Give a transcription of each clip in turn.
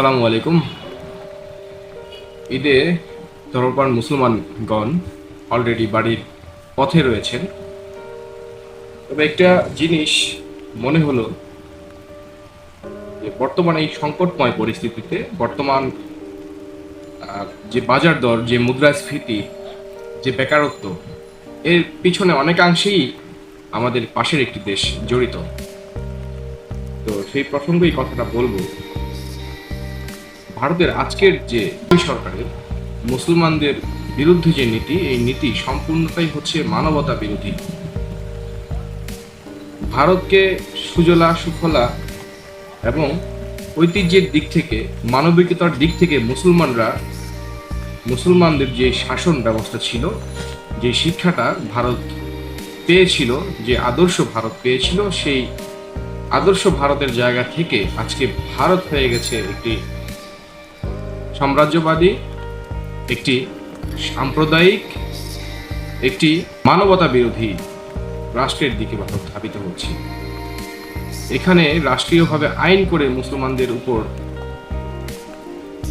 আসসালামু আলাইকুম। ঈদে ধর্মপ্রাণ মুসলমানগণ অলরেডি বাড়ির পথে রয়েছেন। তবে একটা জিনিস মনে হলো যে বর্তমান এই সংকটময় পরিস্থিতিতে বর্তমান যে বাজার দর, যে মুদ্রাস্ফীতি, যে বেকারত্ব, এর পিছনে অনেকাংশেই আমাদের পাশের একটি দেশ জড়িত। তো সেই প্রসঙ্গেই কথাটা বলব। ভারতের আজকের যে সরকারের মুসলমানদের বিরুদ্ধে যে নীতি, এই নীতি সম্পূর্ণটাই হচ্ছে মানবতা বিরোধী। ভারতকে সুজলা, সুফলা এবং ঐতিহ্যের দিক থেকে, মানবিকতার দিক থেকে মুসলমানরা, মুসলমানদের যে শাসন ব্যবস্থা ছিল, যে শিক্ষাটা ভারত পেয়েছিল, যে আদর্শ ভারত পেয়েছিল, সেই আদর্শ ভারতের জায়গা থেকে আজকে ভারত হয়ে গেছে একটি সাম্রাজ্যবাদী, একটি সাম্প্রদায়িক, একটি মানবতা বিরোধী রাষ্ট্রের দিকে ধাবিত হচ্ছে। এখানে রাষ্ট্রীয়ভাবে আইন করে মুসলমানদের উপর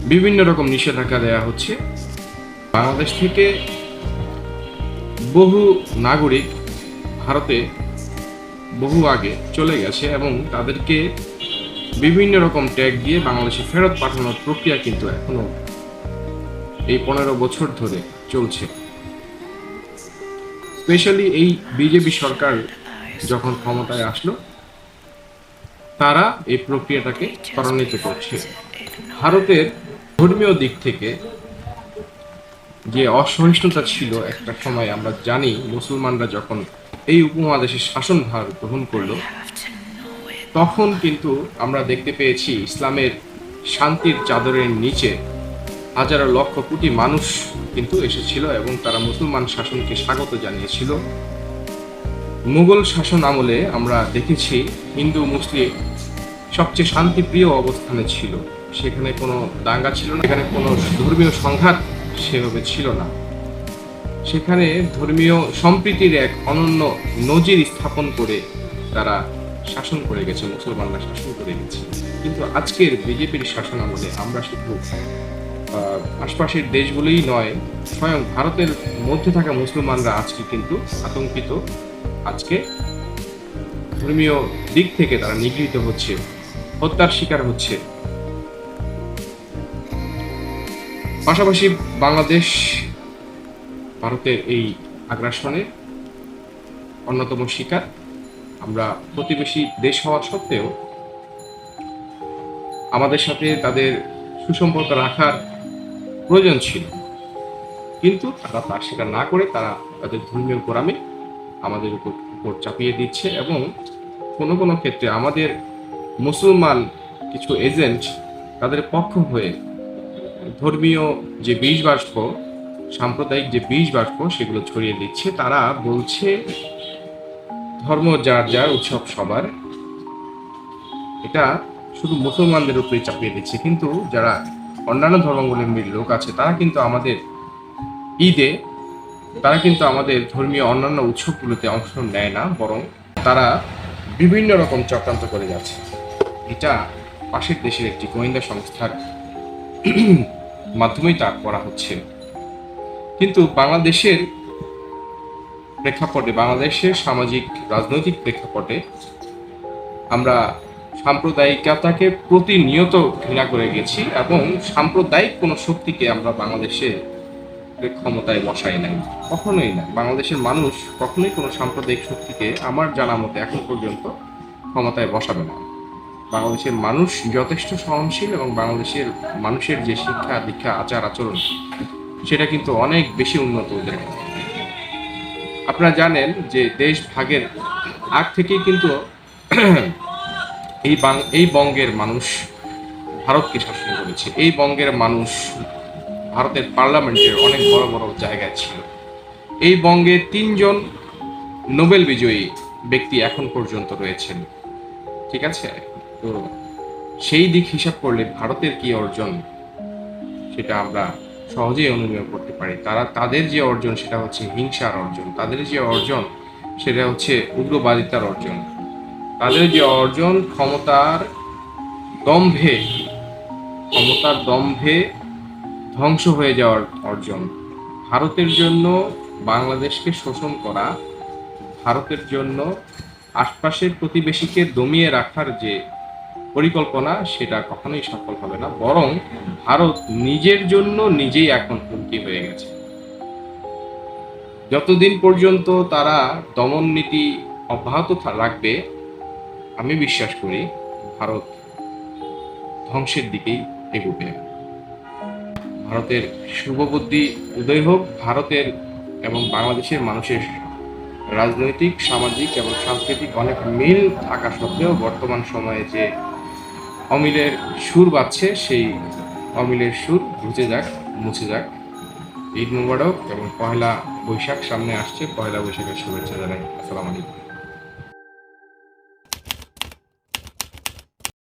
বিভিন্ন রকম নিষেধাজ্ঞা দেওয়া হচ্ছে। বাংলাদেশ থেকে বহু নাগরিক ভারতে বহু আগে চলে গেছে এবং তাদেরকে বিভিন্ন রকম ট্যাগ দিয়ে বাংলাদেশে ফেরত পাঠানোর প্রক্রিয়া কিন্তু এখনও এই পনেরো বছর ধরে চলছে। স্পেশালি এই বিজেপি সরকার যখন ক্ষমতায় আসলো, তারা এই প্রক্রিয়াটাকে ত্বরান্বিত করছে। ভারতের ধর্মীয় দিক থেকে যে অসহিষ্ণুতা ছিল একটা সময় আমরা জানি, মুসলমানরা যখন এই উপমহাদেশের শাসনভার গ্রহণ করল তখন কিন্তু আমরা দেখতে পেয়েছি ইসলামের শান্তির চাদরের নিচে হাজারো লক্ষ কোটি মানুষ কিন্তু এসেছিল এবং তারা মুসলমান শাসনকে স্বাগত জানিয়েছিল। মুঘল শাসন আমলে আমরা দেখেছি হিন্দু, মুসলিম সবচেয়ে শান্তিপ্রিয় অবস্থানে ছিল। সেখানে কোনো দাঙ্গা ছিল না, সেখানে কোনো ধর্মীয় সংঘাত সেভাবে ছিল না। সেখানে ধর্মীয় সম্প্রীতির এক অনন্য নজির স্থাপন করে তারা শাসন করে গেছে, মুসলমানরা শাসন করে গেছে। কিন্তু আজকের বিজেপির শাসন আমলে আমরা শুধু আশপাশের দেশগুলোই নয়, স্বয়ং ভারতের মধ্যে থাকা মুসলমানরা আজকে কিন্তু আতঙ্কিত। আজকে ধর্মীয় দিক থেকে তারা নিগৃহীত হচ্ছে, হত্যার শিকার হচ্ছে। পাশাপাশি বাংলাদেশ ভারতের এই আগ্রাসনের অন্যতম শিকার। আমরা প্রতিবেশী দেশ হওয়া সত্ত্বেও আমাদের সাথে তাদের সুসম্পর্ক রাখার প্রয়োজন ছিল। কিন্তু তারা তা সেটা না করে তারা তাদের ধর্মীয় গোড়ামে আমাদের উপর উপর চাপিয়ে দিচ্ছে এবং কোনো কোনো ক্ষেত্রে আমাদের মুসলমান কিছু এজেন্ট তাদের পক্ষ হয়ে ধর্মীয় যে বীজ বাষ্প সাম্প্রদায়িক যে বীজ বাষ্প সেগুলো ছড়িয়ে দিচ্ছে, তারা বলছে ধর্ম যার যার উৎসব সবার। এটা শুধু মুসলমানদের উপরে চাপিয়ে দিচ্ছে। কিন্তু যারা অন্যান্য ধর্মাবলম্বীর লোক আছে, তারা কিন্তু আমাদের ঈদে, তারা কিন্তু আমাদের ধর্মীয় অন্যান্য উৎসবগুলোতে অংশ নেয় না, বরং তারা বিভিন্ন রকম চক্রান্ত করে যাচ্ছে। এটা পাশের দেশের একটি গোয়েন্দা সংস্থার মাধ্যমেই তা করা হচ্ছে। কিন্তু বাংলাদেশের প্রেক্ষাপটে, বাংলাদেশের সামাজিক, রাজনৈতিক প্রেক্ষাপটে আমরা সাম্প্রদায়িকতাকে প্রতিনিয়ত ঘৃণা করে গেছি এবং সাম্প্রদায়িক কোনো শক্তিকে আমরা বাংলাদেশে ক্ষমতায় বসাই নাই, কখনোই না বাংলাদেশের মানুষ কখনোই কোনো সাম্প্রদায়িক শক্তিকে আমার জানা মতে এখন পর্যন্ত ক্ষমতায় বসাবে না বাংলাদেশের মানুষ যথেষ্ট সহনশীল এবং বাংলাদেশের মানুষের যে শিক্ষা, দীক্ষা, আচার আচরণ, সেটা কিন্তু অনেক বেশি উন্নত ওদের। আপনারা জানেন যে দেশ ভাগের আগ থেকেই কিন্তু এই বাং এই বঙ্গের মানুষ ভারতকে শাসন করেছে। এই বঙ্গের মানুষ ভারতের পার্লামেন্টের অনেক বড় বড় জায়গায় ছিল। এই বঙ্গে তিনজন নোবেল বিজয়ী ব্যক্তি এখন পর্যন্ত রয়েছেন। ঠিক আছে? তো সেই দিক হিসাব করলে ভারতের কি অর্জন সেটা আমরা সহজেই অনুমেয় করতে পারি। তারা তাদের যে অর্জন, সেটা হচ্ছে হিংসার অর্জন। তাদের যে অর্জন, সেটা হচ্ছে উগ্রবাদিতার অর্জন। তাদের যে অর্জন, ক্ষমতার দম্ভে ক্ষমতার দম্ভে ধ্বংস হয়ে যাওয়ার অর্জন। ভারতের জন্য বাংলাদেশকে শোষণ করা, ভারতের জন্য আশপাশের প্রতিবেশীকে দমিয়ে রাখার যে পরিকল্পনা সেটা কখনোই সফল হবে না, বরং ভারত নিজের জন্য নিজেই এখন হুমকি হয়ে গেছে। যতদিন পর্যন্ত তারা দমন নীতি অব্যাহত রাখবে, আমি বিশ্বাস করি ভারত ধ্বংসের দিকেই এগোবে। ভারতের শুভবুদ্ধি উদয় হোক, ভারতের এবং বাংলাদেশের মানুষের রাজনৈতিক, সামাজিক এবং সাংস্কৃতিক অনেক মিল থাকা সত্ত্বেও বর্তমান সময়ে যে অমিলের সুর বাজছে সেই অমিলের সুর ঘুচে যাক, মুছে যাক। ঈদ মুবারক এবং পয়লা বৈশাখ সামনে আসছে, পয়লা বৈশাখের শুভেচ্ছা জানাই। আসসালামু আলাইকুম।